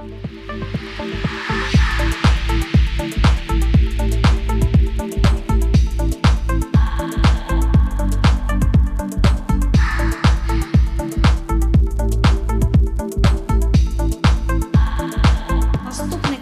Наступний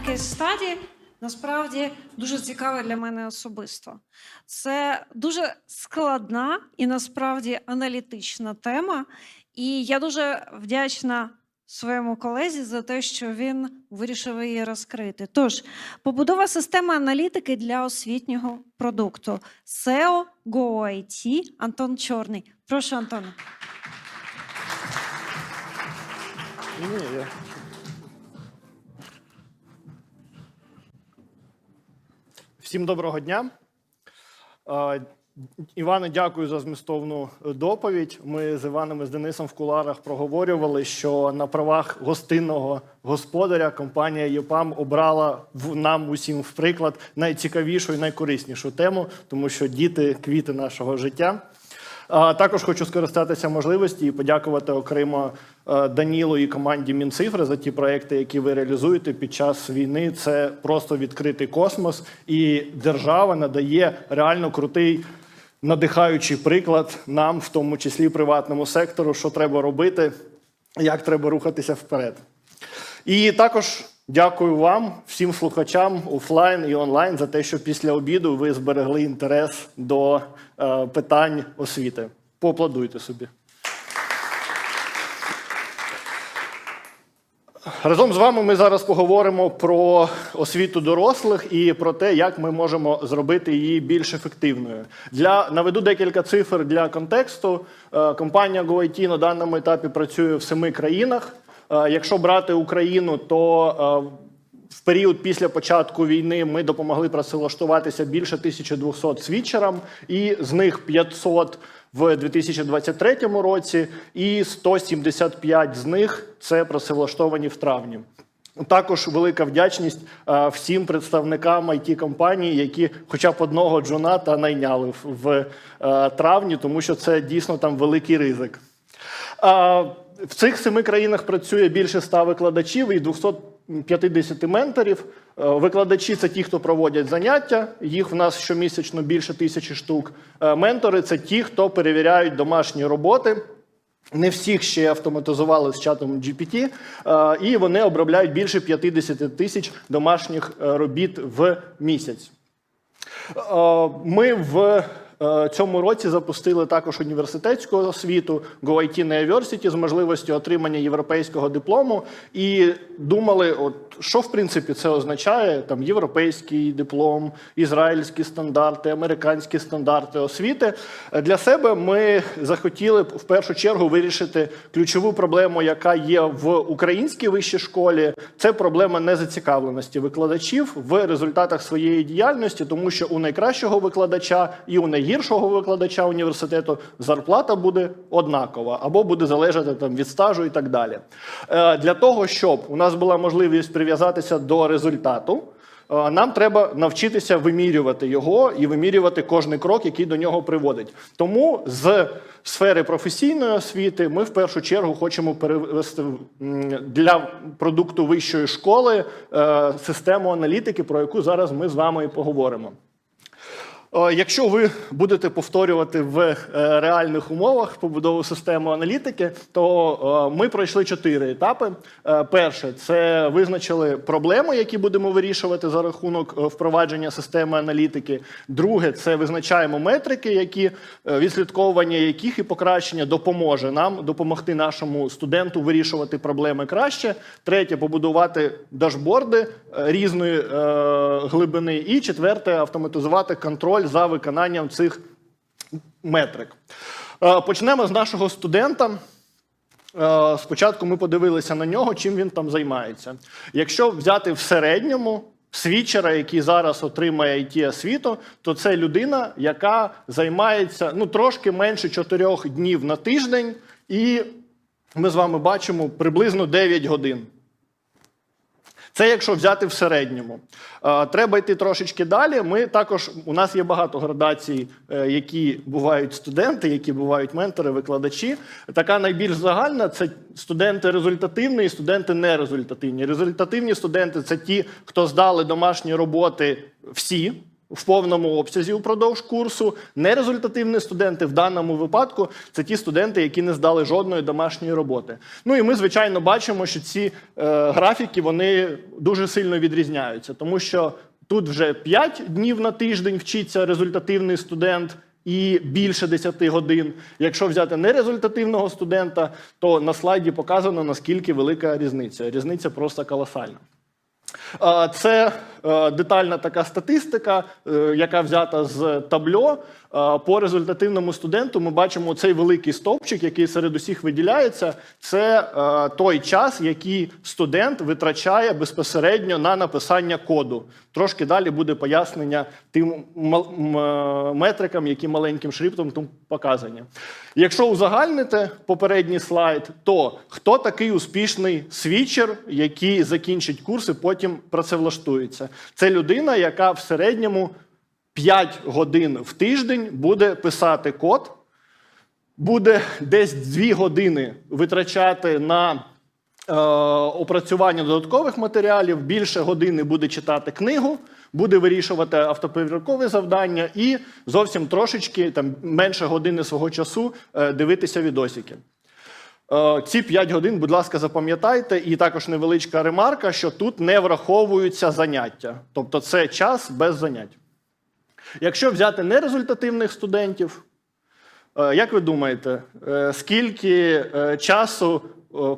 кейс стаді насправді дуже цікавий для мене особисто. Це дуже складна і насправді аналітична тема. І я дуже вдячна своєму колезі за те, що він вирішив її розкрити. Тож, побудова системи аналітики для освітнього продукту SEO GoIT Антон Чорний. Прошу, Антоне. Всім доброго дня. Е, Іване, дякую за змістовну доповідь. Ми з Іваном і з Денисом в куларах проговорювали, що на правах гостинного господаря компанія ЄПАМ обрала в нам усім в приклад найцікавішу і найкориснішу тему, тому що діти квіти нашого життя. А Також хочу скористатися можливості і подякувати окремо е, Данілу і команді Мінцифри за ті проекти, які ви реалізуєте під час війни. Це просто відкритий космос, і держава надає реально крутий. Надихаючий приклад нам, в тому числі приватному сектору, що треба робити, як треба рухатися вперед. І також дякую вам, всім слухачам офлайн і онлайн, за те, що після обіду ви зберегли інтерес до е, питань освіти. Поаплодуйте собі. Разом з вами ми зараз поговоримо про освіту дорослих і про те, як ми можемо зробити її більш ефективною. Для наведу декілька цифр для контексту. Е, Компанія GoIT на даному етапі працює в семи країнах. Е, Якщо брати Україну, то е, в період після початку війни ми допомогли працевлаштуватися більше 1200 свідчерам, і з них 500 в 2023 році, і 175 з них це працевлаштовані в травні. Також велика вдячність е, всім представникам it компаній які хоча б одного джуната найняли в, е, травні, тому що це дійсно там великий ризик. А, В цих семи країнах працює більше 100 викладачів і 250 менторів. Е, Викладачі це ті, хто проводять заняття. Їх в нас щомісячно більше тисячі штук. Е, Ментори це ті, хто перевіряють домашні роботи. Не всіх ще автоматизували з чатом GPT, е, і вони обробляють більше 50 тисяч домашніх робіт в місяць. Ми в цьому році запустили також університетську освіту GoIT University з можливістю отримання європейського диплому. І думали, от що в принципі це означає: там європейський диплом, ізраїльські стандарти, американські стандарти освіти. Для себе ми захотіли в першу чергу вирішити ключову проблему, яка є в українській вищій школі. Це проблема незацікавленості викладачів в результатах своєї діяльності, тому що у найкращого викладача і у найгіршого викладача університету зарплата буде однакова або буде залежати там від стажу і так далі. Е, Для того, щоб у нас була можливість прив'язатися до результату. е, Нам треба навчитися вимірювати його і вимірювати кожний крок, який до нього приводить. Тому з сфери професійної освіти ми в першу чергу хочемо перевести для продукту вищої школи е, систему аналітики, про яку зараз ми з вами і поговоримо. Е, Якщо ви будете повторювати в е, реальних умовах побудову системи аналітики, то е, ми пройшли чотири етапи. Перше це визначили проблеми, які будемо вирішувати за рахунок впровадження системи аналітики. Друге, це визначаємо метрики, які відслідковування яких і покращення допоможе нам допомогти нашому студенту вирішувати проблеми краще. Третє побудувати дашборди різної глибини. І четверте автоматизувати контроль за виконанням цих метрик. Е, Почнемо з нашого студента. Е, Спочатку ми подивилися на нього, чим він там займається. Якщо взяти в середньому свідчера, який зараз отримає it освіту, то це людина, яка займається ну, трошки менше 4 днів на тиждень, і ми з вами бачимо приблизно 9 годин. Це якщо взяти в середньому. Е, Треба йти трошечки далі. Ми також у нас є багато градацій, е, які бувають студенти, які бувають ментори, викладачі. Така найбільш загальна це студенти результативні і студенти нерезультативні. Результативні студенти це ті, хто здали домашні роботи всі. В повному обсязі упродовж курсу нерезультативні студенти в даному випадку це ті студенти, які не здали жодної домашньої роботи. Ну і ми, звичайно, бачимо, що ці е, графіки вони дуже сильно відрізняються, тому що тут вже 5 днів на тиждень вчиться результативний студент і більше 10 годин. Якщо взяти нерезультативного студента, то на слайді показано наскільки велика різниця. Різниця просто колосальна. Це е, детальна така статистика, е, яка взята з табло. Е, По результативному студенту ми бачимо цей великий стовпчик, який серед усіх виділяється. Це е, той час, який студент витрачає безпосередньо на написання коду. Трошки далі буде пояснення тим метрикам, які маленьким шрифтом тут показані. Якщо узагальнити попередній слайд, то хто такий успішний свічер, який закінчить курс і потім працевлаштується? Це людина, яка в середньому 5 годин в тиждень буде писати код, буде десь 2 години витрачати на е, опрацювання додаткових матеріалів, більше години буде читати книгу, буде вирішувати автоповіркові завдання і зовсім трошечки, там менше години свого часу е, дивитися відосики. Е, Ці 5 годин, будь ласка, запам'ятайте, і також невеличка ремарка, що тут не враховуються заняття. Тобто це час без занять. Якщо взяти нерезультативних студентів, е, як ви думаєте, е, скільки часу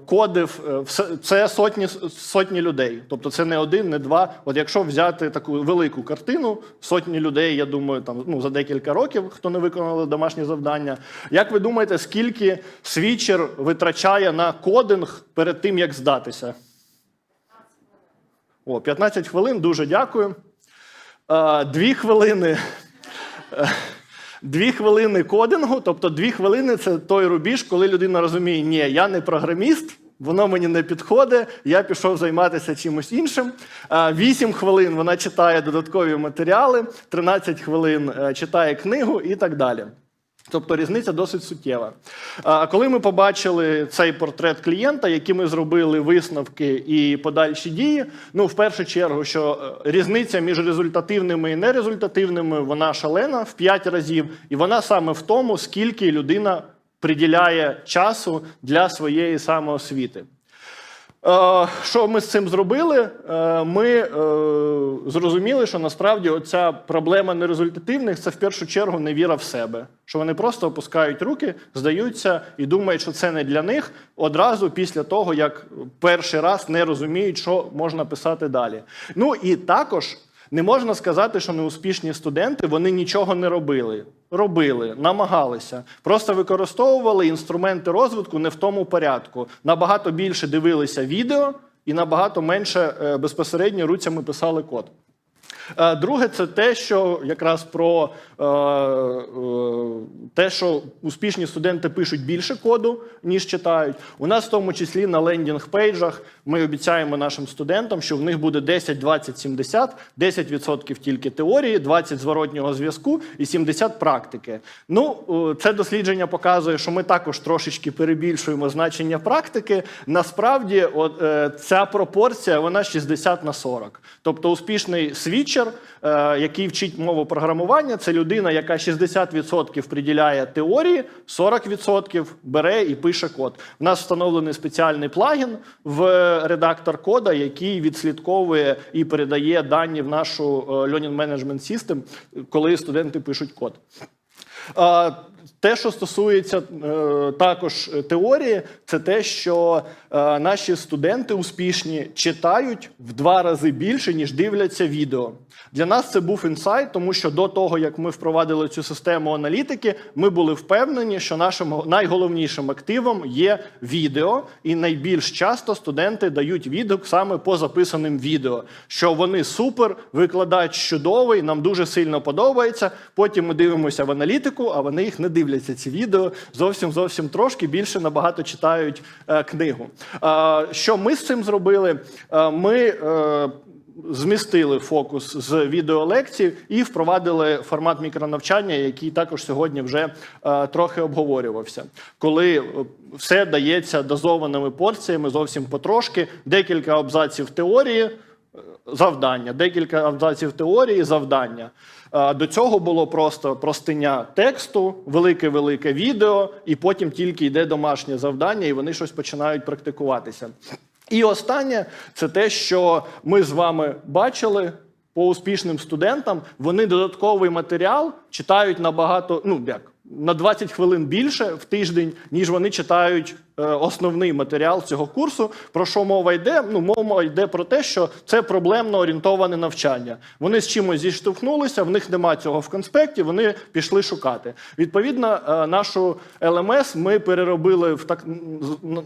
кодив е, це сотні сотні людей? Тобто це не один, не два. От якщо взяти таку велику картину, сотні людей, я думаю, там ну за декілька років, хто не виконали домашні завдання. Як ви думаєте, скільки свічер витрачає на кодинг перед тим, як здатися? О, 15 хвилин, дуже дякую. Е, Дві хвилини. Дві хвилини кодингу, тобто дві хвилини це той рубіж, коли людина розуміє, ні, я не програміст, воно мені не підходить, я пішов займатися чимось іншим. Е, Вісім хвилин вона читає додаткові матеріали, 13 хвилин е, читає книгу і так далі. Тобто різниця досить суттєва. А коли ми побачили цей портрет клієнта, які ми зробили висновки і подальші дії, ну в першу чергу, що е, різниця між результативними і нерезультативними вона шалена в 5 разів, і вона саме в тому, скільки людина приділяє часу для своєї самоосвіти. Е, Що ми з цим зробили? Е, Ми е, зрозуміли, що насправді оця проблема нерезультативних це в першу чергу невіра в себе. Що вони просто опускають руки, здаються і думають, що це не для них одразу після того, як перший раз не розуміють, що можна писати далі. Ну і також не можна сказати, що неуспішні студенти вони нічого не робили. Робили, намагалися, просто використовували інструменти розвитку не в тому порядку. Набагато більше дивилися відео і набагато менше е, безпосередньо руцями писали код. Е, Друге, це те, що якраз про е, е, те, що успішні студенти пишуть більше коду, ніж читають. У нас в тому числі на лендінг-пейджах ми обіцяємо нашим студентам, що в них буде 10, 20, 70, 10% тільки теорії, 20 зворотнього зв'язку і 70 практики. Ну, це дослідження показує, що ми також трошечки перебільшуємо значення практики. Насправді, от, ця пропорція вона 60 на 40. Тобто успішний свічер, е, який вчить мову програмування, це людина, яка 60% приділяє теорії, 40% бере і пише код. У нас встановлений спеціальний плагін в редактор кода, який відслідковує і передає дані в нашу е, Learning Management System, коли студенти пишуть код. Те, що стосується е, також теорії, це те, що е, наші студенти успішні читають в два рази більше, ніж дивляться відео. Для нас це був інсайт, тому що до того, як ми впровадили цю систему аналітики, ми були впевнені, що нашим найголовнішим активом є відео, і найбільш часто студенти дають відгук саме по записаним відео, що вони супер, викладач чудовий, нам дуже сильно подобається. Потім ми дивимося в аналітику, а вони їх не дивляться. Ці відео зовсім зовсім трошки більше набагато читають е, книгу. Що ми з цим зробили? Е, ми е, змістили фокус з відеолекцій і впровадили формат мікронавчання, який також сьогодні вже трохи обговорювався. Коли все дається дозованими порціями, зовсім потрошки, декілька абзаців теорії, завдання, декілька абзаців теорії, завдання. До цього було просто простиня тексту, велике-велике відео, і потім тільки йде домашнє завдання, і вони щось починають практикуватися. І останнє це те, що ми з вами бачили по успішним студентам. Вони додатковий матеріал читають набагато, ну як на 20 хвилин більше в тиждень, ніж вони читають основний матеріал цього курсу. Про що мова йде? Ну, мова йде про те, що це проблемно орієнтоване навчання. Вони з чимось зіштовхнулися, в них нема цього в конспекті, вони пішли шукати. Відповідно, е, нашу LMS ми переробили в так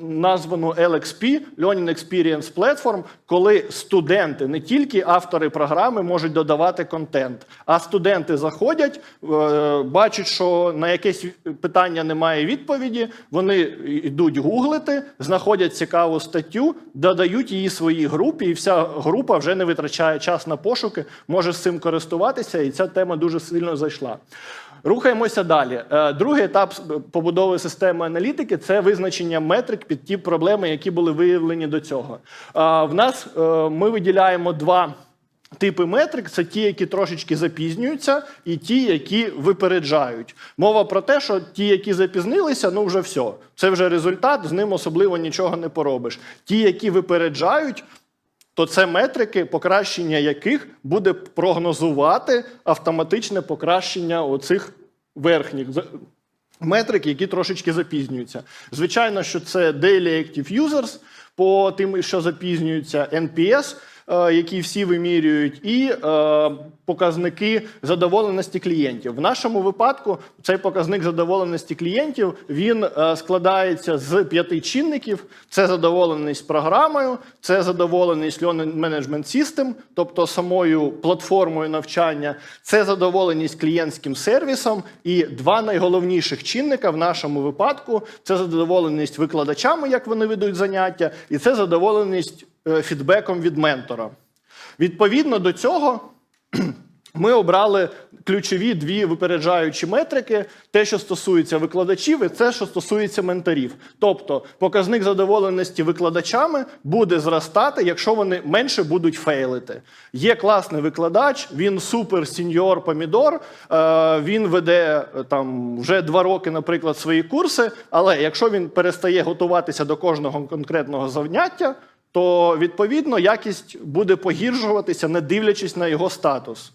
названу LXP Learning Experience Platform, коли студенти, не тільки автори програми, можуть додавати контент, а студенти заходять, е, бачать, що на якесь питання немає відповіді. Вони йдуть гуглити, знаходять цікаву статтю, додають її своїй групі, і вся група вже не витрачає час на пошуки, може з цим користуватися, і ця тема дуже сильно зайшла. Рухаємося далі. Е, Другий етап побудови системи аналітики це визначення метрик під ті проблеми, які були виявлені до цього. Е, В нас е, ми виділяємо два. Типи метрик це ті, які трошечки запізнюються, і ті, які випереджають. Мова про те, що ті, які запізнилися, ну вже все. Це вже результат, з ним особливо нічого не поробиш. Ті, які випереджають, то це метрики, покращення яких буде прогнозувати автоматичне покращення оцих верхніх метрик, які трошечки запізнюються. Звичайно, що це Daily Active Users по тим, що запізнюються, NPS, які всі вимірюють, і е, показники задоволеності клієнтів. В нашому випадку цей показник задоволеності клієнтів він е, складається з п'яти чинників: це задоволеність програмою, це задоволеність Learning Management System, тобто самою платформою навчання, це задоволеність клієнтським сервісом. І два найголовніших чинника в нашому випадку це задоволеність викладачами, як вони ведуть заняття, і це задоволеність е, фідбеком від ментора. Відповідно до цього. Ми обрали ключові дві випереджаючі метрики: те, що стосується викладачів, і те, що стосується менторів. Тобто, показник задоволеності викладачами буде зростати, якщо вони менше будуть фейлити. Є класний викладач, він супер сіньор помідор. е, Він веде е, там вже два роки, наприклад, свої курси. Але якщо він перестає готуватися до кожного конкретного заняття, то відповідно якість буде погіршуватися, не дивлячись на його статус.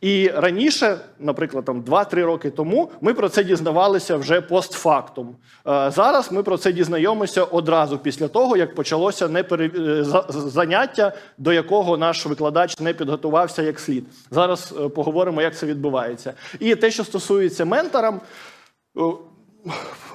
І раніше, наприклад, там 2-3 роки тому, ми про це дізнавалися вже постфактум. Е, Зараз ми про це дізнаємося одразу після того, як почалося непере... е, заняття, до якого наш викладач не підготувався як слід. Зараз е, поговоримо, як це відбувається. І те, що стосується менторам,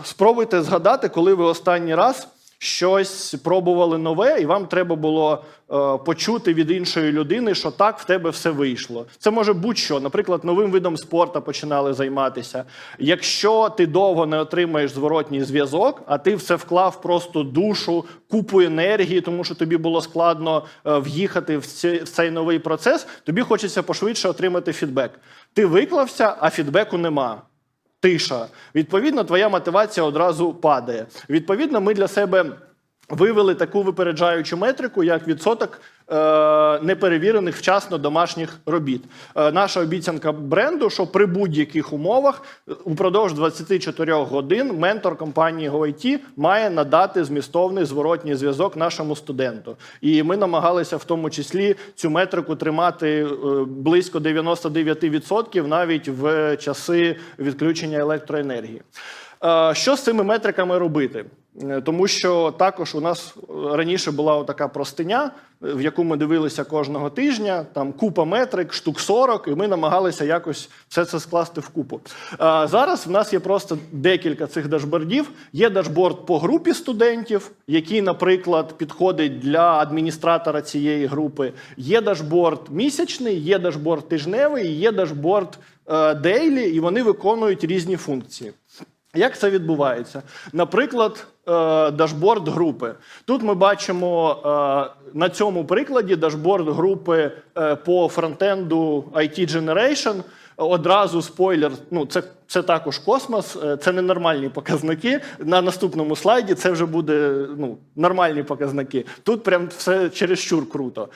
спробуйте згадати, коли ви останній раз щось пробували нове, і вам треба було е, почути від іншої людини, що так в тебе все вийшло. Це може будь-що. Наприклад, новим видом спорту починали займатися. Якщо ти довго не отримаєш зворотній зв'язок, а ти все вклав просто душу, купу енергії, тому що тобі було складно е, в'їхати в цей, в цей новий процес, тобі хочеться пошвидше отримати фідбек. Ти виклався, а фідбеку нема тиша. Відповідно, твоя мотивація одразу падає. Відповідно, ми для себе вивели таку випереджаючу метрику, як відсоток неперевірених вчасно домашніх робіт. Е, наша обіцянка бренду, що при будь-яких умовах е, упродовж 24 годин ментор компанії GoIT має надати змістовний зворотній зв'язок нашому студенту. І ми намагалися в тому числі цю метрику тримати е, близько 99% навіть в часи відключення електроенергії. Е, Що з цими метриками робити? Е, Тому що також у нас раніше була така простиня, в яку ми дивилися кожного тижня, там купа метрик, штук 40, і ми намагалися якось все це скласти в купу. А зараз в нас є просто декілька цих дашбордів. Є дашборд по групі студентів, який, наприклад, підходить для адміністратора цієї групи. Є дашборд місячний, є дашборд тижневий, є дашборд е, дейлі, і вони виконують різні функції. Як це відбувається? Наприклад, е, дашборд групи. Тут ми бачимо е, на цьому прикладі дашборд групи е, по фронтенду IT Generation. Одразу спойлер, ну це, це також космос, це ненормальні показники. На наступному слайді це вже буде ну, нормальні показники. Тут прям все чересчур круто.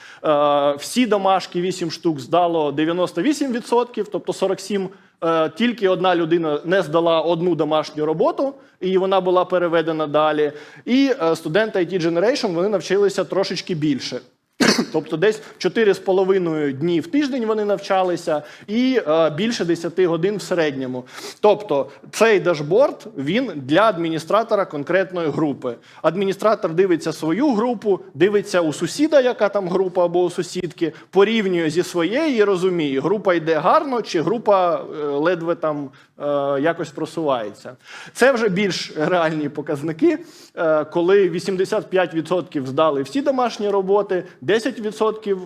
Всі домашки 8 штук здало 98%, тобто 47%. Е, Тільки одна людина не здала одну домашню роботу, і вона була переведена далі. І е, студенти IT Generation вони навчилися трошечки більше. Тобто десь 4,5 дні в тиждень вони навчалися і е, більше 10 годин в середньому. Тобто цей дашборд він для адміністратора конкретної групи. Адміністратор дивиться свою групу, дивиться у сусіда, яка там група або у сусідки, порівнює зі своєю і розуміє, група йде гарно чи група е, ледве там е, якось просувається. Це вже більш реальні показники, е, коли 85% здали всі домашні роботи, 10%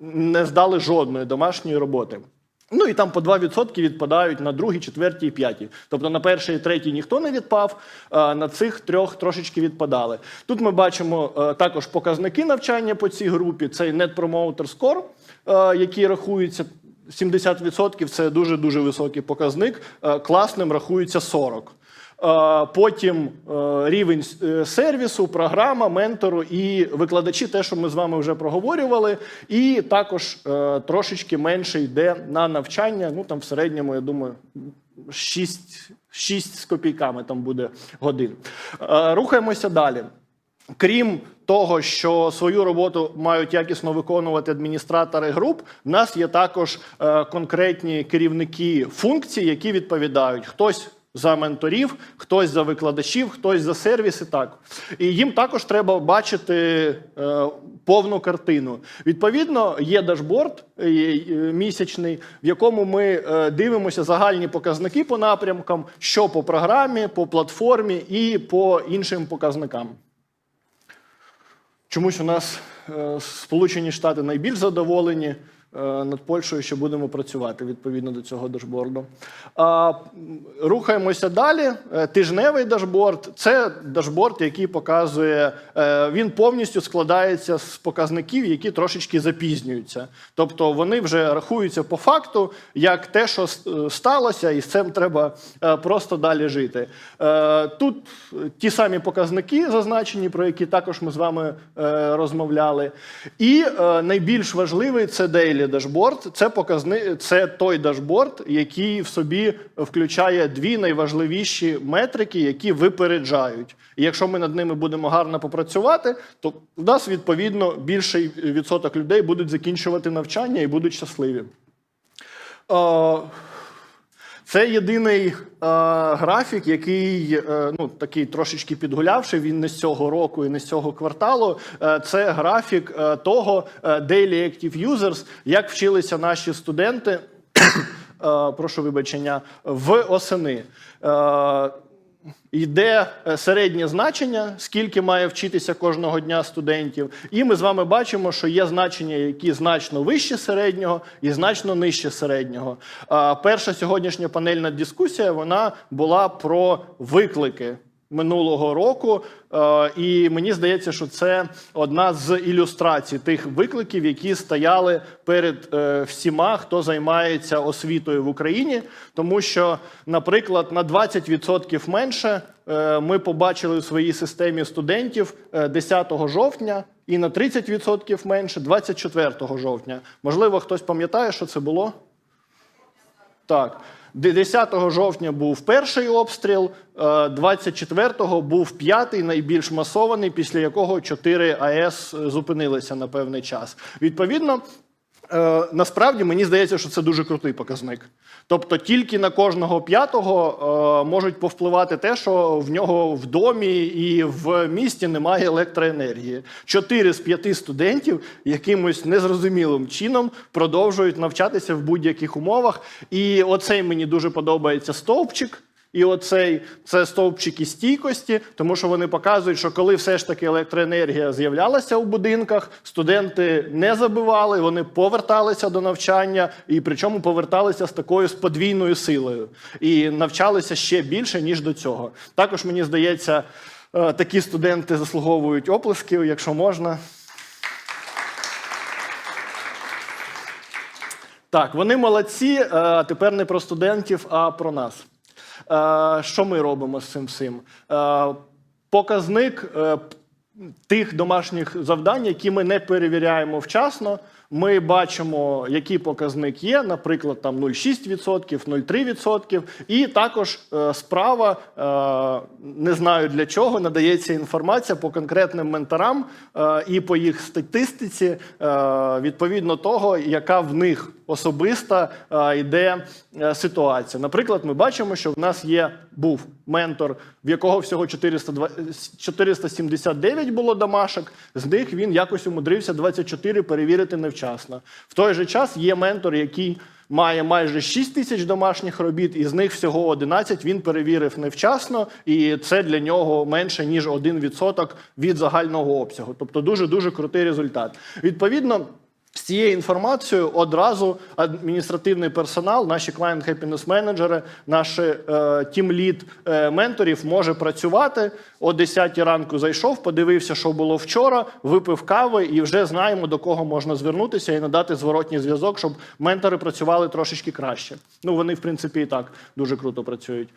не здали жодної домашньої роботи. Ну і там по 2% відпадають на другій, четвертій і п'ятій. Тобто на першій і третій ніхто не відпав, на цих трьох трошечки відпадали. Тут ми бачимо е, також показники навчання по цій групі. Це Net Promoter Score, е, який рахується 70% це дуже дуже високий показник. Е, Класним рахується 40%. Потім е, рівень е, сервісу, програма, ментору і викладачі, те, що ми з вами вже проговорювали, і також е, трошечки менше йде на навчання. Ну там в середньому, я думаю, 6, 6 з копійками там буде годин. Рухаємося далі. Крім того, що свою роботу мають якісно виконувати адміністратори груп, в нас є також конкретні керівники функцій, які відповідають хтось. За менторів, хтось за викладачів, хтось за сервіси. Так і їм також треба бачити е, повну картину. Відповідно, є дашборд е, е, місячний, в якому ми е, дивимося загальні показники по напрямкам, що по програмі, по платформі і по іншим показникам. Чомусь у нас е, Сполучені Штати найбільш задоволені над Польщею, що будемо працювати відповідно до цього дашборду. Рухаємося далі. Е, Тижневий дашборд це дашборд, який показує, е, він повністю складається з показників, які трошечки запізнюються. Тобто вони вже рахуються по факту, як те, що е, сталося, і з цим треба е, просто далі жити. Е, Тут е, ті самі показники зазначені, про які також ми з вами е, розмовляли. І е, найбільш важливий це Daily дашборд Це показни... це той дашборд, який в собі включає дві найважливіші метрики, які випереджають. І якщо ми над ними будемо гарно попрацювати, то в нас відповідно більший відсоток людей будуть закінчувати навчання і будуть щасливі. Е, це єдиний е, графік, який е, ну, такий трошечки підгулявший. Він не з цього року і не з цього кварталу. Е, це графік е, того е, Daily Active Users, як вчилися наші студенти. е, прошу вибачення, в осени. Йде е, середнє значення, скільки має вчитися кожного дня студентів, і ми з вами бачимо, що є значення, які значно вище середнього і значно нижче середнього. Перша сьогоднішня панельна дискусія вона була про виклики минулого року. Е, І мені здається, що це одна з ілюстрацій тих викликів, які стояли перед е, всіма, хто займається освітою в Україні. Тому що, наприклад, на 20% менше е, ми побачили у своїй системі студентів е, 10 жовтня, і на 30% менше 24 жовтня. Можливо, хтось пам'ятає, що це було? Так. 10 жовтня був перший обстріл, е, 24-го був п'ятий, найбільш масований, після якого 4 АЕС зупинилися на певний час. Відповідно, е, насправді мені здається, що це дуже крутий показник. Тобто тільки на кожного п'ятого е, можуть повпливати те, що в нього в домі і в місті немає електроенергії. Чотири з п'яти студентів якимось незрозумілим чином продовжують навчатися в будь-яких умовах. І оцей мені дуже подобається стовпчик. І оцей це стовпчики стійкості, тому що вони показують, що коли все ж таки електроенергія з'являлася у будинках, студенти не забивали, вони поверталися до навчання, і причому поверталися з такою з подвійною силою і навчалися ще більше ніж до цього. Також мені здається, е, такі студенти заслуговують оплесків, якщо можна. Так, вони молодці. е, а Тепер не про студентів, а про нас. Е, Що ми робимо з цим всім? Е, Показник е, тих домашніх завдань, які ми не перевіряємо вчасно. Ми бачимо, який показник є, наприклад, там 0,6%, 0,3%. І також справа, не знаю для чого, надається інформація по конкретним менторам і по їх статистиці, відповідно того, яка в них особиста йде е, ситуація. Наприклад, ми бачимо, що в нас є був ментор, в якого всього 402 479 було домашок. З них він якось умудрився 24 перевірити невчасно. В той же час є ментор, який має майже 6 тисяч домашніх робіт, і з них всього 11 він перевірив невчасно, і це для нього менше ніж 1% від загального обсягу. Тобто дуже дуже крутий результат. Відповідно. З цією інформацією одразу адміністративний персонал, наші client happiness менеджери, наші е, тімлід е, менторів може працювати. О 10 ранку зайшов, подивився, що було вчора, випив кави і вже знаємо, до кого можна звернутися і надати зворотній зв'язок, щоб ментори працювали трошечки краще. Ну, вони, в принципі, і так дуже круто працюють.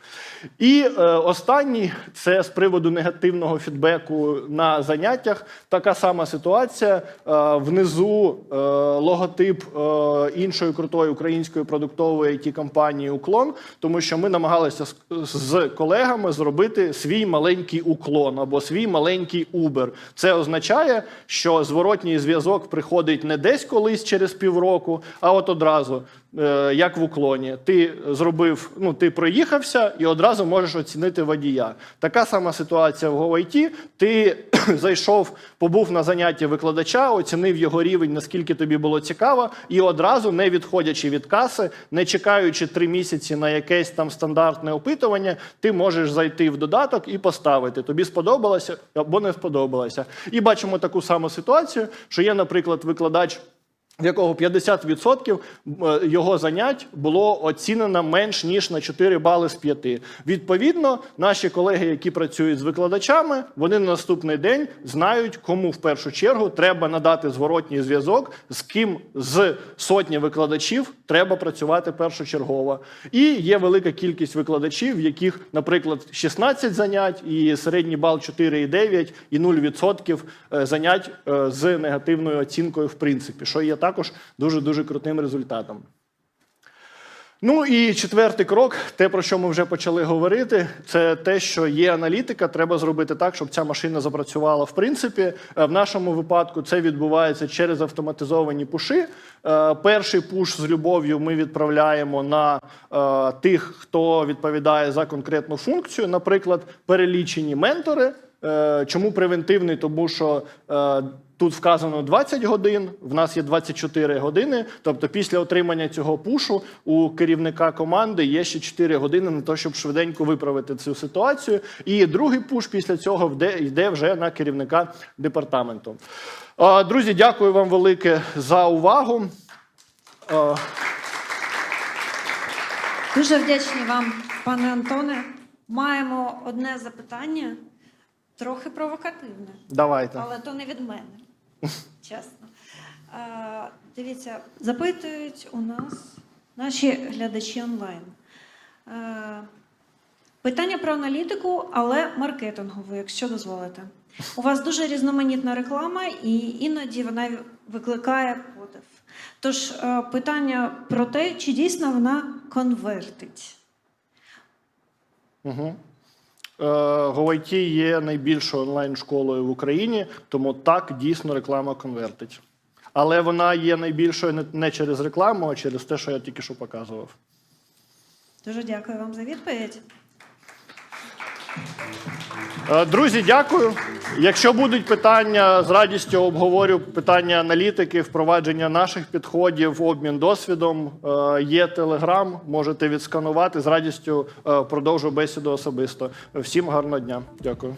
І е, останній це з приводу негативного фідбеку на заняттях. Така сама ситуація. Е, внизу е, логотип е, іншої крутої української продуктової it компанії Уклон, тому що ми намагалися з колегами зробити свій маленький уклон або свій маленький Uber. Це означає, що зворотній зв'язок приходить не десь колись через півроку, а от одразу. Е, Як в уклоні, ти зробив, ну ти проїхався і одразу можеш оцінити водія. Така сама ситуація в GoIT. Ти зайшов, побув на занятті викладача, оцінив його рівень, наскільки тобі було цікаво, і одразу, не відходячи від каси, не чекаючи три місяці на якесь там стандартне опитування, ти можеш зайти в додаток і поставити. Тобі сподобалося або не сподобалося. І бачимо таку саму ситуацію, що є, наприклад, викладач. В якого 50% е, його занять було оцінено менш ніж на 4 бали з 5. Відповідно, наші колеги, які працюють з викладачами, вони на наступний день знають, кому в першу чергу треба надати зворотній зв'язок, з ким з сотні викладачів треба працювати першочергово. І є велика кількість викладачів, в яких, наприклад, 16 занять і середній бал 4,9 і 0% е, занять е, з негативною оцінкою, в принципі, що є також дуже дуже крутим результатом. Ну і четвертий крок, те, про що ми вже почали говорити, це те, що є аналітика. Треба зробити так, щоб ця машина запрацювала. В принципі, Е, в нашому випадку це відбувається через автоматизовані пуши. Е, Перший пуш з любов'ю ми відправляємо на е, тих, хто відповідає за конкретну функцію, наприклад, перелічені ментори. Чому превентивний? Тому що тут вказано 20 годин, в нас є 24 години. Тобто, після отримання цього пушу у керівника команди є ще 4 години на те, щоб швиденько виправити цю ситуацію. І другий пуш після цього йде вже на керівника департаменту. Друзі, дякую вам велике за увагу. Дуже вдячні вам, пане Антоне. Маємо одне запитання, трохи провокативне, Давайте. але то не від мене. Чесно. Е, дивіться, запитують у нас наші глядачі онлайн. Е, питання про аналітику, але маркетингову, якщо дозволите. У вас дуже різноманітна реклама, і іноді вона викликає подив. Тож е, питання про те, чи дійсно вона конвертить. Угу. GoIT є найбільшою онлайн-школою в Україні, тому так дійсно реклама конвертить. Але вона є найбільшою не через рекламу, а через те, що я тільки що показував. Дуже дякую вам за відповідь. Е, Друзі, дякую. Якщо будуть питання, з радістю обговорю питання аналітики, впровадження наших підходів, обмін досвідом. Е, Є телеграм, можете відсканувати. З радістю е, продовжу бесіду особисто. Всім гарного дня. Дякую.